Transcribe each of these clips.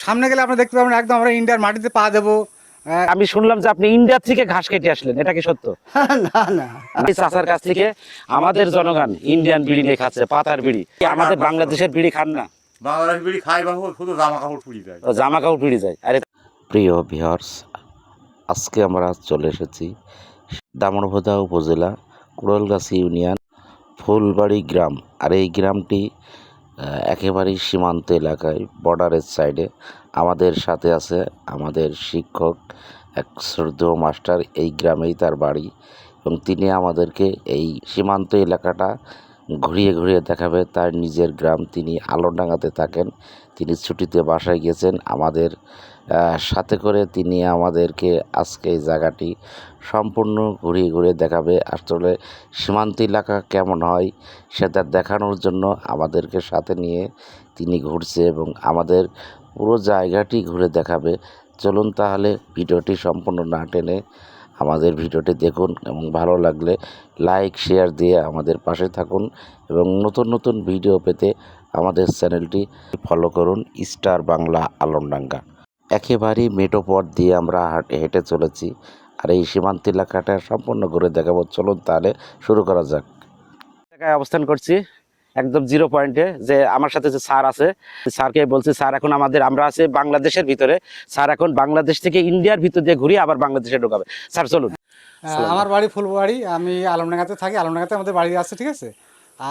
সামনে গেলে আমরা দেখতে পাবেন একদম আমরা ইন্ডিয়ার মাটিতে পা দেবো। আমি শুনলাম যে আপনি ইন্ডিয়া থেকে ঘাস কেটে আসলেন এটা কি সত্য? না না। এই চাচার কাছ থেকে আমাদের জনগণ ইন্ডিয়ান বিড়ি নিয়ে খাচ্ছে পাতার বিড়ি। আমাদের বাংলাদেশের বিড়ি খান না? বাংলাদেশ বিড়ি খাই বাবু শুধু জামা কাপড় পুড়ি যায়। জামা কাপড় বিড়ি যায়। আরে প্রিয় ভিউয়ার্স আজকে আমরা চলে এসেছি দামনভোদা উপজেলা কুড়লগাছি ইউনিয়ন ফুলবাড়ি গ্রাম। আর এই গ্রামটি একেবারেই সীমান্ত এলাকায় বর্ডারের সাইডে আমাদের সাথে আছে আমাদের শিক্ষক, এক শ্রদ্ধেয় মাস্টার, এই গ্রামেই তার বাড়ি। এবং তিনি আমাদেরকে এই সীমান্ত এলাকাটা ঘুরিয়ে ঘুরিয়ে দেখাবে। তার নিজের গ্রাম তিনি আলোডাঙ্গাতে থাকেন। তিনি ছুটিতে বাসায় গেছেন। আমাদের সাথে করে তিনি আমাদেরকে আজকে এই জায়গাটি সম্পূর্ণ ঘুরিয়ে ঘুরিয়ে দেখাবে। আসলে সীমান্ত এলাকা কেমন হয় সেটা দেখানোর জন্য আমাদেরকে সাথে নিয়ে তিনি ঘুরছে এবং আমাদের পুরো জায়গাটি ঘুরে দেখাবে। চলুন তাহলে ভিডিওটি সম্পূর্ণ না টেনে আমাদের ভিডিওটি দেখুন এবং ভালো লাগলে লাইক, শেয়ার দিয়ে আমাদের পাশে থাকুন এবং নতুন নতুন ভিডিও পেতে আমাদের চ্যানেলটি ফলো করুন, স্টার বাংলা আলমডাঙ্গা। একেবারেই মেটো পথ দিয়ে আমরা হেঁটে চলেছি। আর এই সীমান্ত এলাকাটা সম্পূর্ণ ঘুরে দেখাবো। চলুন তাহলে শুরু করা যাক। জায়গায় অবস্থান করছি, একদম জিরো পয়েন্টে যে আমার সাথে যে স্যার আছে, স্যারকে বলছি, স্যার, এখন আমাদের, আমরা আছি বাংলাদেশের ভিতরে। স্যার, এখন বাংলাদেশ থেকে ইন্ডিয়ার ভিতর দিয়ে ঘুরিয়ে আবার বাংলাদেশে ঢোকাবে। স্যার, চলুন। আমার বাড়ি ফুলবাড়ি। আমি আলমডাঙ্গাতে থাকি। আলমডাঙ্গাতে আমাদের বাড়ি আছে, ঠিক আছে?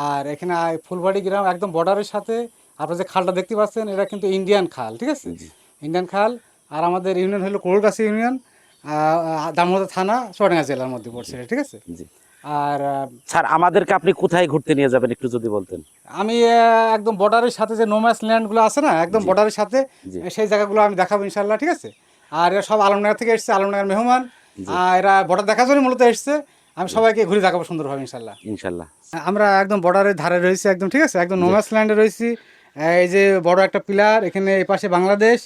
আর এখানে ফুলবাড়ি গ্রাম একদম বর্ডারের সাথে। আপনারা যে খালটা দেখতে পাচ্ছেন এটা কিন্তু ইন্ডিয়ান খাল ঠিক আছে? ইন্ডিয়ান খাল। আর আমাদের ইউনিয়ন হলো কোরগাছি ইউনিয়ন। দামোদর থানা চুয়াডাঙ্গা জেলার মধ্যে পড়ছে ঠিক আছে? আর স্যার আমাদেরকে আপনি কোথায় ঘুরতে নিয়ে যাবেন একটু যদি বলতেন? আমি একদম বর্ডারের সাথে যে নোম্যাস ল্যান্ডগুলো আছে না একদম বর্ডারের সাথে সেই জায়গাগুলো আমি দেখাবো ইনশাল্লাহ ঠিক আছে? আর এরা সব আলমনগর থেকে এসছে আলমনগর মেহমান। আর এরা বর্ডার দেখার জন্য মূলত এসছে। আমি সবাইকে ঘুরে দেখাবো সুন্দরভাবে ইনশাল্লাহ। ইনশাল্লাহ। আমরা একদম বর্ডারের ধারে রয়েছি একদম ঠিক আছে? একদম নোমাস ল্যান্ডে রয়েছি। এই যে বড় একটা পিলার এখানে এই পাশে বাংলাদেশ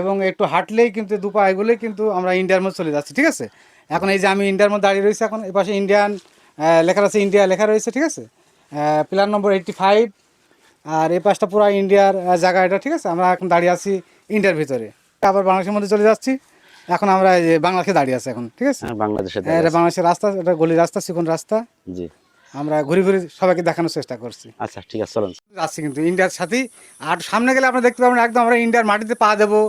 এবং একটু হাঁটলেই কিন্তু দুপা এগুলোই কিন্তু আমরা ইন্ডিয়ার মধ্যে চলে যাচ্ছি ঠিক আছে? এখন এই যে আমি ইন্ডিয়ার মধ্যে দাঁড়িয়ে রয়েছি এখন এই পাশে ইন্ডিয়ান লেখা আছে ইন্ডিয়া লেখা রয়েছে ঠিক আছে? পিলার নম্বর এইটটি ফাইভ আর এই পাশটা পুরো ইন্ডিয়ার জায়গা এটা ঠিক আছে? আমরা এখন দাঁড়িয়ে আছি ইন্ডিয়ার ভিতরে। আবার বাংলাদেশের মধ্যে চলে যাচ্ছি। এখন আমরা বাংলাদেশে দাঁড়িয়ে আছে এখন ঠিক আছে? হ্যাঁ, বাংলাদেশে বাংলাদেশের রাস্তা এটা গলি রাস্তা চিকন রাস্তা। জি। আমরা ঘুরে ঘুরে সবাইকে দেখানোর চেষ্টা করছি। আচ্ছা ঠিক আছে চলুন। আসছি কিন্তু ইন্ডিয়ার সাথেই। আর সামনে গেলে আপনারা দেখতে পাবেন একদম আমরা ইন্ডিয়ার মাটিতে পা দেবো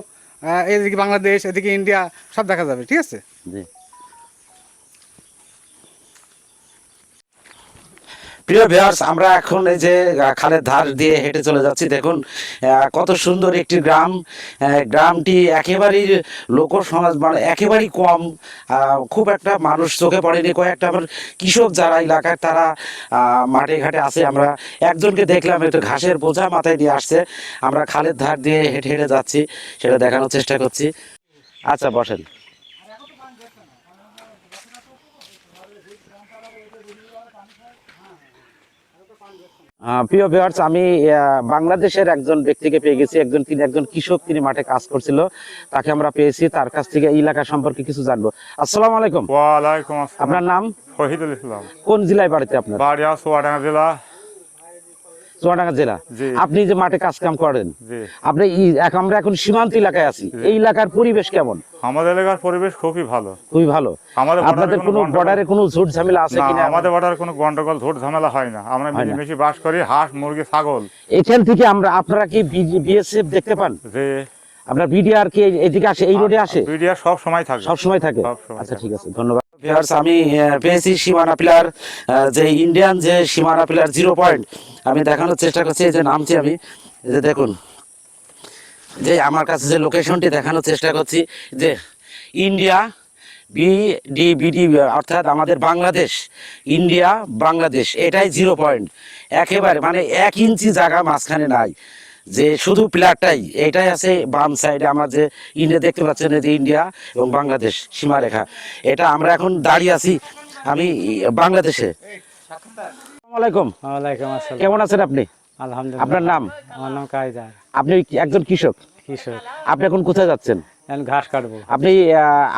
এদিকে বাংলাদেশ এদিকে ইন্ডিয়া সব দেখা যাবে ঠিক আছে? জি। প্রিয় ভিউয়ার্স আমরা এখন এই যে খালের ধার দিয়ে হেঁটে চলে যাচ্ছি। দেখুন কত সুন্দর একটি গ্রাম। গ্রামটি একেবারেই লোক সমাজ মানে একেবারেই কম। খুব একটা মানুষ চোখে পড়েনি। কয়েকটা আমার কৃষক যারা এলাকায় তারা মাঠে ঘাটে আছে। আমরা একজনকে দেখলাম, একটু ঘাসের বোঝা মাথায় দিয়ে আসছে। আমরা খালের ধার দিয়ে হেঁটে হেঁটে যাচ্ছি, সেটা দেখানোর চেষ্টা করছি। আচ্ছা বসেন। প্রিয় ভিউয়ার্স আমি বাংলাদেশের একজন ব্যক্তিকে পেয়ে গেছি। একজন তিনি একজন কৃষক তিনি মাঠে কাজ করছিল। তাকে আমরা পেয়েছি তার কাছ থেকে এলাকা সম্পর্কে কিছু জানব। আসসালাম আলাইকুম। আসসালাম। আপনার নাম? শহীদুল ইসলাম। কোন জেলায় বাড়িতে আপনার? বাড়ি সোয়াডাঙ্গা জেলা। চুয়াডাঙ্গা জেলা। আপনি যে মাঠে কাজ কাম করেন আপনি আমরা এখন সীমান্ত এলাকায় আছি। এই এলাকার পরিবেশ কেমন? আমাদের এলাকার পরিবেশ খুবই ভালো। খুবই ভালো। আমাদের আপনাদের কোনো বর্ডারে কোনো ঝুট ঝামেলা আছে কিনা? আমাদের বর্ডারে কোনো গন্ডগোল ধোট ঝামেলা হয় না। আমরা। মিলেমিশে বাস করি হাঁস মুরগি ছাগল। এখান থেকে আমরা আপনারা কি বিএসএফ দেখতে পান? আপনার বিডিআর কি এদিকে আসে? এই রোডে আসে? মিডিয়া সব সময় থাকে। সব সময় থাকে? আচ্ছা ঠিক আছে। ধন্যবাদ। ভিউয়ার্স আমি পেয়েছি সীমানা পিলার যে ইন্ডিয়ান যে সীমানা পিলার জিরো পয়েন্ট আমি দেখানোর চেষ্টা করছি, এই যে নামছি আমি যে দেখুন, যে আমার কাছে যে লোকেশনটি দেখানোর চেষ্টা করছি, যে ইন্ডিয়া বিডি বিডি অর্থাৎ আমাদের বাংলাদেশ ইন্ডিয়া বাংলাদেশ, এটাই জিরো পয়েন্ট একেবারে মানে এক ইঞ্চি জায়গা মাঝখানে নাই। যে শুধু প্লেয়ারটাই এটাই আছে বাম সাইডে আমরা যে ইন্ডিয়া দেখতে পাচ্ছেন যে ইন্ডিয়া এবং বাংলাদেশ সীমারেখা। এটা আমরা এখন দাঁড়িয়ে আছি আমি বাংলাদেশে। আসসালাম কেমন আছেন আপনি? আলহামদুলিল্লাহ। আপনার নাম? আমার নাম কায়দা। আপনি একজন কৃষক? কৃষক। আপনি এখন কোথায় যাচ্ছেন? ঘাস কাটবো। আপনি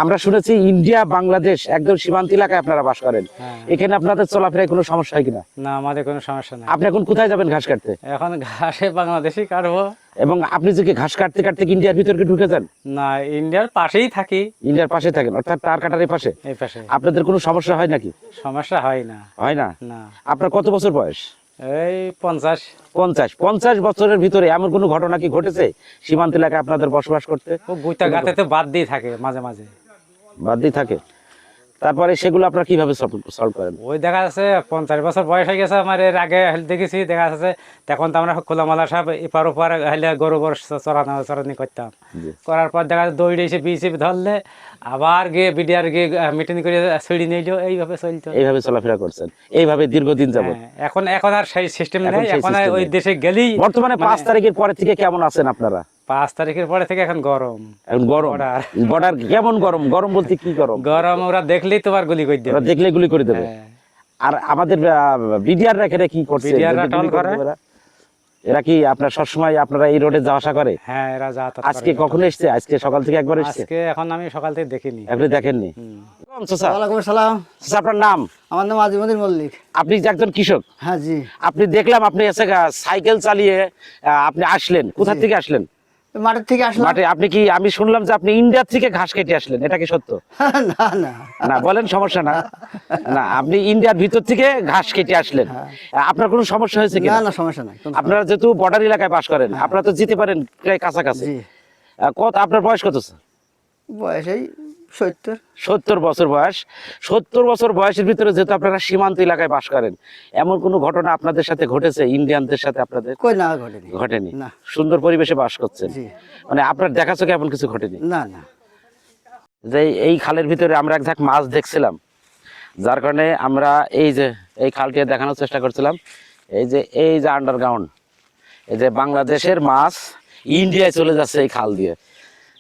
আমরা শুনেছি ইন্ডিয়া বাংলাদেশ একদম সীমান্ত এলাকায় আপনারা বাস করেন। হ্যাঁ। এখানে আপনাদের চলাফেরায় কোনো সমস্যা হয় কিনা? না আমাদের কোনো সমস্যা নাই। আপনি এখন কোথায় যাবেন ঘাস কাটতে? এখন ঘাসে বাংলাদেশি কাটবো। এবং আপনি যে ঘাস কাটতে কাটতে ইন্ডিয়ার ভিতরে ঢুকে যান? না ইন্ডিয়ার পাশেই থাকি। ইন্ডিয়ার পাশে থাকেন অর্থাৎ তার কাটার এই পাশে এই পাশে আপনাদের কোনো সমস্যা হয় নাকি? সমস্যা হয় না। হয় না? না। আপনার কত বছর বয়স? এই পঞ্চাশ। পঞ্চাশ। পঞ্চাশ বছরের ভিতরে এমন কোনো ঘটনা কি ঘটেছে? সীমান্ত এলাকায় আপনাদের বসবাস করতে? গুইতা গাতে বাদ দিয়ে থাকে মাঝে মাঝে। বাদ দিয়ে থাকে? তারপরে সেগুলো আপনারা কীভাবে সলভ করেন? ওই দেখা যাচ্ছে পঞ্চাশ বছর বয়স হয়ে গেছে আমার এর আগে দেখেছি দেখা যাচ্ছে তখন তো আমরা খোলামালা সব এপার ওপার হেলে গরু গরু চড়ানো চড়ানি করতাম। করার পর দেখা যাচ্ছে দৌড়ে এসে বিসিপ ধরলে আবার গিয়ে বিডিআর গিয়ে মিটিং করে ছিঁড়ি নিল এইভাবে চলতো। এইভাবে চলাফেরা করছেন। এইভাবে দীর্ঘদিন যাবত হ্যাঁ, এখন এখন আর সেই সিস্টেম নেই এখন ওই দেশে গেলেই বর্তমানে মানে পাঁচ তারিখের পরে থেকে কেমন আছেন আপনারা? পাঁচ তারিখের পরে থেকে এখন গরম। এখন গরম। বর্ডার। কেমন গরম? গরম বলতে কি গরম? গরম ওরা দেখলেই তোমার গুলি করে ওরা দেবে দেখলে গুলি করে দেবে। হ্যাঁ। আর আমাদের এখানে কি করছে? যে করে? এরা? কি আপনার সবসময় আপনারা এই রোডে যাওয়া আসা করে? হ্যাঁ এরা যাতায়াত আজকে কখন এসছে? আজকে সকাল থেকে একবার এসছে? আজকে এখন আমি সকাল থেকে দেখিনি। আপনি দেখেননি? চাচা, আপনার নাম? আমার নাম আজিমুদ্দিন মল্লিক। আপনি যে একজন কৃষক? হ্যাঁ জি। আপনি দেখলাম আপনি এসে সাইকেল চালিয়ে আপনি আসলেন। কোথা থেকে আসলেন? মাঠের থেকে আসলাম। মাঠে আপনি কি আমি শুনলাম যে আপনি ইন্ডিয়া থেকে ঘাস কেটে আসলেন এটা কি সত্য? না না না। বলেন সমস্যা না। না আপনি ইন্ডিয়ার ভিতর থেকে ঘাস কেটে আসলেন। আপনার কোনো সমস্যা হয়েছে কি না না সমস্যা নাই আপনারা যেহেতু বর্ডার এলাকায় বাস করেন আপনারা তো যেতে পারেন প্রায় কাছাকাছি। কত আপনার বয়স কত বয়স এই সত্তর। সত্তর বছর বয়স। সত্তর বছর বয়সের ভিতরে যেহেতু আপনারা সীমান্ত এলাকায় বাস করেন এমন কোনো ঘটনা আপনাদের সাথে ঘটেছে? ইন্ডিয়ানদের সাথে আপনাদের? কই না ঘটেনি। ঘটেনি। না। সুন্দর পরিবেশে বাস করছেন। মানে আপনার দেখা চোখে এমন কিছু ঘটেনি? না না। যে এই খালের ভিতরে আমরা এক ঝাঁক মাছ দেখছিলাম যার কারণে আমরা এই যে এই খালটি দেখানোর চেষ্টা করছিলাম। এই যে এই যে আন্ডারগ্রাউন্ড এই যে বাংলাদেশের মাছ ইন্ডিয়ায় চলে যাচ্ছে এই খাল দিয়ে।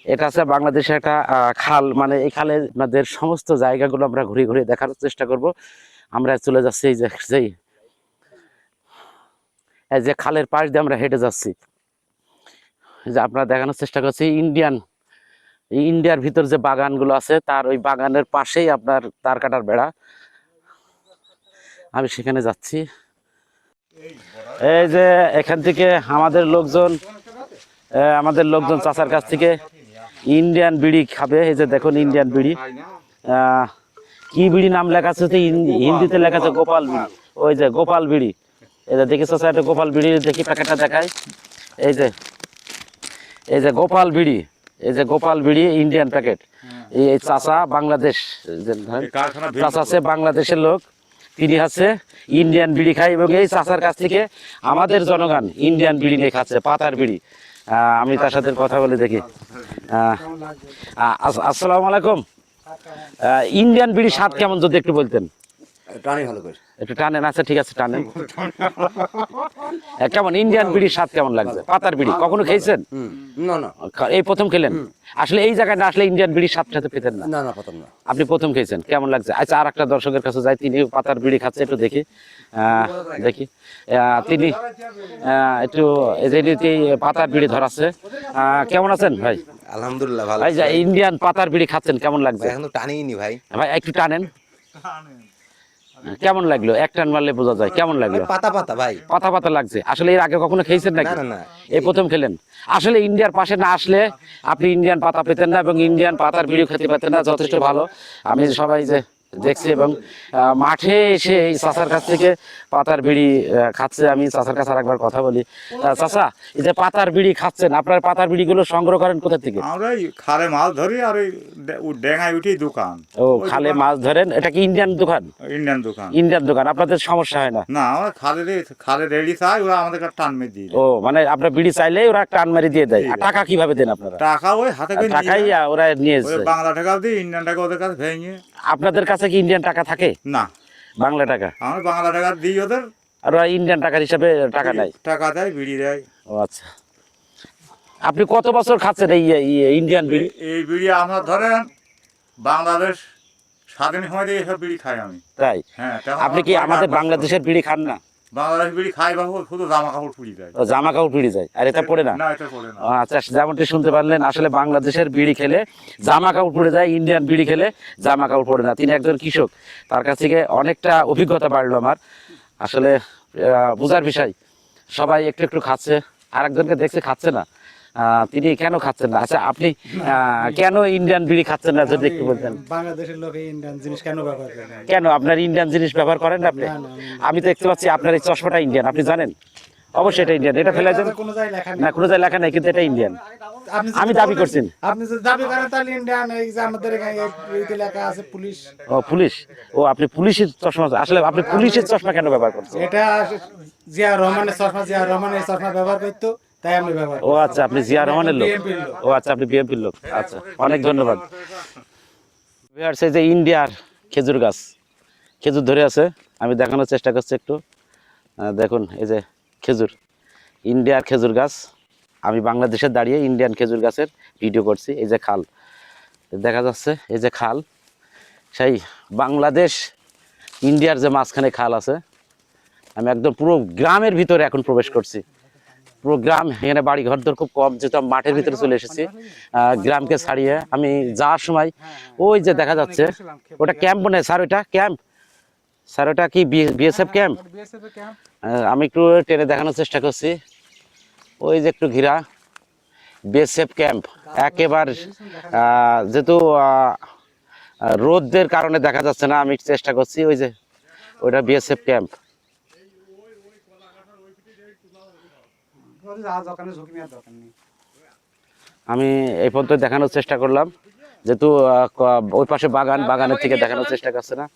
এটা হচ্ছে বাংলাদেশের একটা খাল। মানে এই খালে আপনাদের সমস্ত জায়গাগুলো আমরা ঘুরে ঘুরে দেখার চেষ্টা করব। আমরা চলে যাচ্ছি এই যে এই যে খালের পাশ দিয়ে আমরা হেঁটে যাচ্ছি। যে আপনারা দেখানোর চেষ্টা করছি, ইন্ডিয়ান, ইন্ডিয়ার ভিতর যে বাগানগুলো আছে, তার ওই বাগানের পাশেই আপনার তার কাটার বেড়া। আমি সেখানে যাচ্ছি। এই যে এখান থেকে আমাদের লোকজন আমাদের লোকজন চাচার কাছ থেকে ইন্ডিয়ান বিড়ি খাবে এই যে দেখুন ইন্ডিয়ান বিড়ি আহ, কি বিড়ি নাম লেখা আছে? হিন্দিতে লেখা আছে গোপাল বিড়ি ওই যে গোপাল বিড়ি এই যে দেখি একটা গোপাল বিড়ি দেখি প্যাকেটটা দেখায় এই যে এই যে গোপাল বিড়ি এই যে গোপাল বিড়ি ইন্ডিয়ান প্যাকেট এই চাচা বাংলাদেশ। চাচা আছে বাংলাদেশের লোক। তিনি আছে ইন্ডিয়ান বিড়ি খায় এবং এই চাচার কাছ থেকে আমাদের জনগণ ইন্ডিয়ান বিড়ি নিয়ে খাচ্ছে পাতার বিড়ি আমি তার সাথে কথা বলে দেখি। আসসালামু আলাইকুম। ইন্ডিয়ান বিড়ি স্বাদ কেমন যদি একটু বলতেন। টানি ভালো করে। একটু টানেন আচ্ছা ঠিক আছে টানেন। কেমন? ইন্ডিয়ান বিড়ির স্বাদ কেমন লাগছে? পাতার বিড়ি কখনো খেয়েছেন? না না। এই প্রথম খেলেন? আসলে এই জায়গায় না আসলে ইন্ডিয়ান বিড়ির পেতেন না। না না না। আপনি প্রথম খেয়েছেন কেমন লাগছে? আচ্ছা আর একটা দর্শকের কাছে যাই তিনি পাতার বিড়ি খাচ্ছে একটু দেখি। দেখি। তিনি একটু পাতার বিড়ি ধরাচ্ছে। কেমন আছেন ভাই? আলহামদুলিল্লাহ ভালো ভাই যে ইন্ডিয়ান পাতার বিড়ি খাচ্ছেন কেমন লাগছে? এখন তো টানিনি ভাই। ভাই একটু টানেন। টানেন। কেমন লাগল? এক টান মারলে বোঝা যায়। কেমন লাগল? পাতা পাতা ভাই। পাতা পাতা লাগছে। আসলে এর আগে কখনো খেয়েছেন নাকি। এই প্রথম খেলেন। আসলে ইন্ডিয়ার পাশে না আসলে আপনি ইন্ডিয়ান পাতা পেতেন না এবং ইন্ডিয়ান পাতার ভিডিও খেতে পেতেন না যথেষ্ট ভালো। আমি সবাই যে দেখছি এবং মাঠে এসে এই চাচার কাছ থেকে পাতার বিড়ি খাচ্ছে। আমি চাচার কাছে আরেকবার কথা বলি। চাচা এই যে পাতার বিড়ি খাচ্ছেন আপনার পাতার বিড়িগুলো সংগ্রহ করেন কোথা থেকে? আমরা খালে মাছ ধরি আর ওই ডেঙায় উঠি দোকান। ও খালে মাছ ধরেন? এটা কি ইন্ডিয়ান দোকান? ইন্ডিয়ান দোকান। ইন্ডিয়ান দোকান। আপনাদের সমস্যা হয় না? না আমরা খালে খালে রেডি চাই ওরা আমাদের টান মেরে দিয়ে ও মানে আপনার বিড়ি চাইলে ওরা টান মারি দিয়ে দেয়। টাকা কীভাবে দেন আপনারা? টাকা ওই হাতে টাকাই ওরা নিয়ে বাংলা টাকা দিই ইন্ডিয়ান টাকা ওদের কাছে ভেঙে আপনাদের কাছে কি ইন্ডিয়ান টাকা থাকে? না। বাংলা টাকা? আমার বাংলা টাকা দিই ওদের আর ওরা ইন্ডিয়ান টাকার হিসাবে টাকা নেয়? টাকা দেয় বিড়ি দেয়। ও আচ্ছা। আপনি কত বছর খাচ্ছেন এই ইন্ডিয়ান বিড়ি? এই- বিড়ি আমরা ধরেন বাংলাদেশ স্বাধীন সময় দিয়ে এসব বিড়ি খাই আমি। তাই? হ্যাঁ আপনি কি আমাদের বাংলাদেশের বিড়ি খান না? বাংলাদেশ বিড়ি খাই বাবু শুধু জামা কাপড় পুড়ি যায় জামা কাপড় পিড়ে যায় আর এটা পড়ে না? না এটা পড়ে না। আচ্ছা যেমনটি শুনতে পারলেন আসলে বাংলাদেশের বিড়ি খেলে জামা কাপড় পরে যায় ইন্ডিয়ান বিড়ি খেলে জামা কাপড় পরে না। তিনি একজন কৃষক তার কাছ থেকে অনেকটা অভিজ্ঞতা বাড়লো আমার। আসলে বোঝার বিষয় সবাই একটু একটু খাচ্ছে আর একজনকে দেখছে খাচ্ছে না। তিনি কেন খাচ্ছেন না? আচ্ছা আপনি কেন ইন্ডিয়ান বিড়ি খাচ্ছেন না যদি একটু বলতেন? বাংলাদেশের লোক ইন্ডিয়ান জিনিস কেন ব্যবহার করে কেন? আপনার ইন্ডিয়ান জিনিস ব্যবহার করেন আপনি? আমি তো দেখতে পাচ্ছি আপনার এই চশমাটা ইন্ডিয়ান আপনি জানেন? অবশ্যই এটা ইন্ডিয়ান এটা ফেলে দেন। কোনো জায়গায় লেখা না কোনো জায়গায় লেখা নেই কিন্তু এটা ইন্ডিয়ান আমি দাবি করছি। আপনি যদি দাবি করেন তাহলে ইন্ডিয়ান এই যে আমাদের এখানে লেখা আছে পুলিশ। ও পুলিশ? ও আপনি পুলিশের চশমা আসলে আপনি পুলিশের চশমা কেন ব্যবহার করছেন? এটা জিয়া রহমানের চশমা জিয়া রহমান এই চশমা ব্যবহার করতো। তাই আমি ব্যবহার ও আচ্ছা আপনি জিয়া রহমানের লোক। ও আচ্ছা আপনি বিএনপির লোক। আচ্ছা অনেক ধন্যবাদ। ভিউয়ার্স, এই যে ইন্ডিয়ার খেজুর গাছ খেজুর ধরে আছে। আমি দেখানোর চেষ্টা করছি একটু। দেখুন এই যে খেজুর। ইন্ডিয়ার খেজুর গাছ। আমি বাংলাদেশে দাঁড়িয়ে ইন্ডিয়ান খেজুর গাছের ভিডিও করছি। এই যে খাল। দেখা যাচ্ছে এই যে খাল। সেই বাংলাদেশ ইন্ডিয়ার যে মাঝখানে খাল আছে আমি একদম পুরো গ্রামের ভিতরে এখন প্রবেশ করছি। গ্রাম এখানে বাড়ি ঘর দর খুব কম, যেহেতু মাঠের ভিতরে চলে এসেছি গ্রামকে ছাড়িয়ে আমি যাওয়ার সময় ওই যে দেখা যাচ্ছে, ওটা ক্যাম্প হয়, স্যার ওটা ক্যাম্প স্যার ওটা কি বিএসএফ ক্যাম্প আমি একটু ট্রেনে দেখানোর চেষ্টা করছি। ওই যে একটু ঘিরা বিএসএফ ক্যাম্প একেবারে যেহেতু রোদের কারণে দেখা যাচ্ছে না, আমি চেষ্টা করছি, ওই যে, ওইটা বিএসএফ ক্যাম্প যাওয়ার দরকার নেই ঝুঁকি নেওয়ার দরকার নেই। আমি এই পর্যন্ত দেখানোর চেষ্টা করলাম। যেহেতু আহ, ওই পাশে বাগান বাগানের থেকে দেখানোর চেষ্টা করছে না।